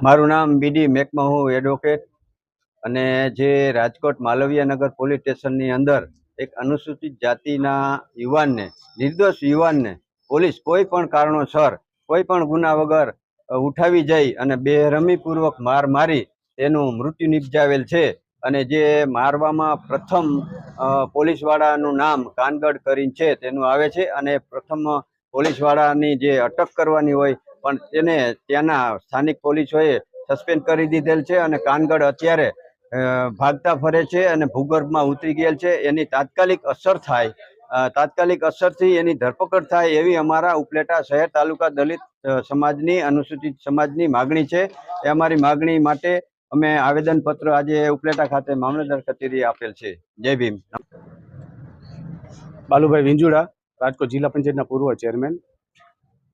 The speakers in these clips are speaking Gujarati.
મારું નામ બીડી મેકમહુ એડવોકેટ અને જે રાજકોટ માલવીયાનગર પોલીસ સ્ટેશનની અંદર એક અનુસૂચિત જાતિના યુવાનને, નિર્દોષ યુવાનને પોલીસ કોઈ પણ કારણોસર, કોઈ પણ ગુના વગર ઉઠાવી જઈ અને બેરમીપૂર્વક માર મારી તેનું મૃત્યુ નિપજાવેલ છે અને જે મારવામાં પ્રથમ પોલીસવાળાનું નામ કાનગડ કરીને છે તેનું આવે છે અને પ્રથમ પોલીસવાળાની જે અટક કરવાની હોય પણ તેને ત્યાંના સ્થાનિક પોલીસોએ સસ્પેન્ડ કરી દીધેલ છે અને કાનગડ અત્યારે ભાગતા ફરે છે અને ભૂગર્ભમાં ઉતરી ગયેલ છે. એની તાત્કાલિક અસર થાય તાત્કાલિક અસરથી એની ધરપકડ થાય એવી અમારા ઉપલેટા શહેર તાલુકા દલિત સમાજની અનુસૂચિત સમાજની માગણી છે. એ અમારી માગણી માટે અમે આવેદનપત્ર આજે ઉપલેટા ખાતે મામલતદાર કચેરીએ આપેલ છે. જય ભીમ. બાલુભાઈ વિંજુડા, રાજકોટ જિલ્લા પંચાયતના પૂર્વ ચેરમેન.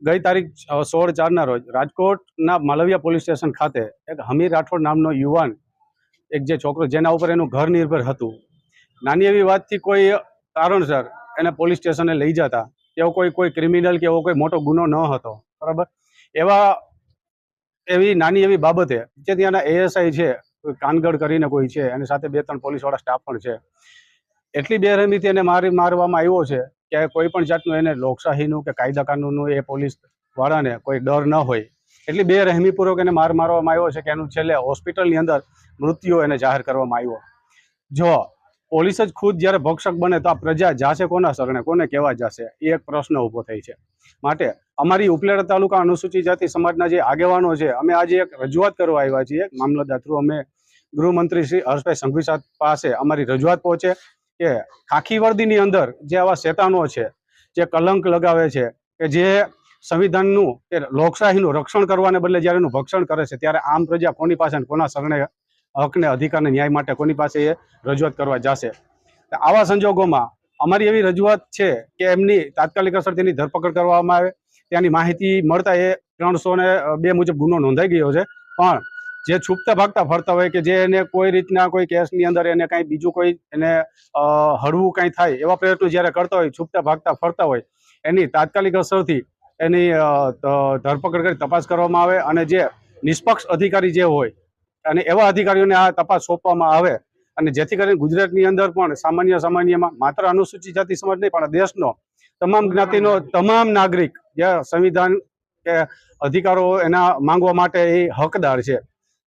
ગઈ તારીખ સોળ ચારના રોજ રાજકોટના માલવિયા પોલીસ સ્ટેશન ખાતે એક હમીર રાઠોડ નામનો યુવાન, એક જે છોકરો, જેના ઉપર એનું ઘર નિર્ભર હતું. નાની એવી વાતથી કોઈ કારણસર એને પોલીસ સ્ટેશને લઈ જતા, એવો કોઈ કોઈ ક્રિમિનલ કે એવો કોઈ મોટો ગુનો ન હતો. બરાબર? એવા એવી નાની એવી બાબતે, જે ત્યાંના એએસઆઈ છે કાનગઢ કરીને કોઈ છે, એની સાથે બે ત્રણ પોલીસવાળા સ્ટાફ પણ છે. એટલી બેરહેમીથી એને મારી, મારવામાં આવ્યો છે કે કોઈ પણ જાતનું એને લોકશાહીનું કે કાયદા કાનૂનનું એ પોલીસ વાળાને કોઈ ડર ન હોય. એટલી બેરહેમીપૂર્વક એને માર મારવામાં આવ્યો છે કે એનું છેલ્લે હોસ્પિટલની અંદર મૃત્યુ એને જાહેર કરવામાં આવ્યો. જો પોલીસ જ ખુદ જ્યારે ભક્ષક બને તો આ પ્રજા જાશે કોના શરણે? કોને કહેવા જશે? એ એક પ્રશ્ન ઊભો થાય છે. માટે અમારી ઉપલેટા તાલુકા અનુસૂચિત જાતિ સમાજના જે આગેવાનો છે, અમે આજે એક રજૂઆત કરવા આવ્યા છીએ. મામલતદાર થ્રુ અમે ગૃહમંત્રી શ્રી હર્ષભાઈ સંઘવી પાસે અમારી રજૂઆત પહોંચે. કે ખાખી વર્દીની અંદર જે આવા શેતાનો છે, જે કલંક લગાવે છે, કે જે સંવિધાનનું, કે લોકશાહીનું રક્ષણ કરવાને બદલે જ્યારે એનું ભક્ષણ કરે છે, ત્યારે આમ પ્રજા કોની પાસે કોના શરણે હકને અધિકારને ન્યાય માટે કોની પાસે એ રજૂઆત કરવા જશે? આવા સંજોગોમાં અમારી એવી રજૂઆત છે કે એમની તાત્કાલિક અસર તેની ધરપકડ કરવામાં આવે. ત્યાંની માહિતી મળતા એ ત્રણસો ને બે મુજબ ગુનો નોંધાઈ ગયો છે. પણ જે છૂપતા ભાગતા ફરતા હોય કે જે એને કોઈ રીતના કોઈ કેસની અંદર એને કાંઈ બીજું કોઈ એને હળવું કાંઈ થાય એવા પ્રયત્નો જ્યારે કરતા હોય, છૂપતા ભાગતા ફરતા હોય, એની તાત્કાલિક અસરથી એની ધરપકડ કરી તપાસ કરવામાં આવે અને જે નિષ્પક્ષ અધિકારી જે હોય અને એવા અધિકારીઓને આ તપાસ સોંપવામાં આવે અને જેથી કરીને ગુજરાતની અંદર પણ સામાન્ય સામાન્યમાં માત્ર અનુસૂચિત જાતિ સમાજ નહીં, પણ દેશનો તમામ જ્ઞાતિનો તમામ નાગરિક જે સંવિધાન કે અધિકારો એના માંગવા માટે એ હકદાર છે.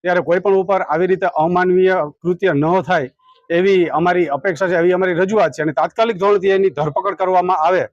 ત્યારે કોઈ પણ ઉપર આવી રીતે અમાનવીય કૃત્ય ન થાય એવી અમારી અપેક્ષા છે, એવી અમારી રજૂઆત છે. અને તાત્કાલિક ધોરણથી એની ધરપકડ કરવામાં આવે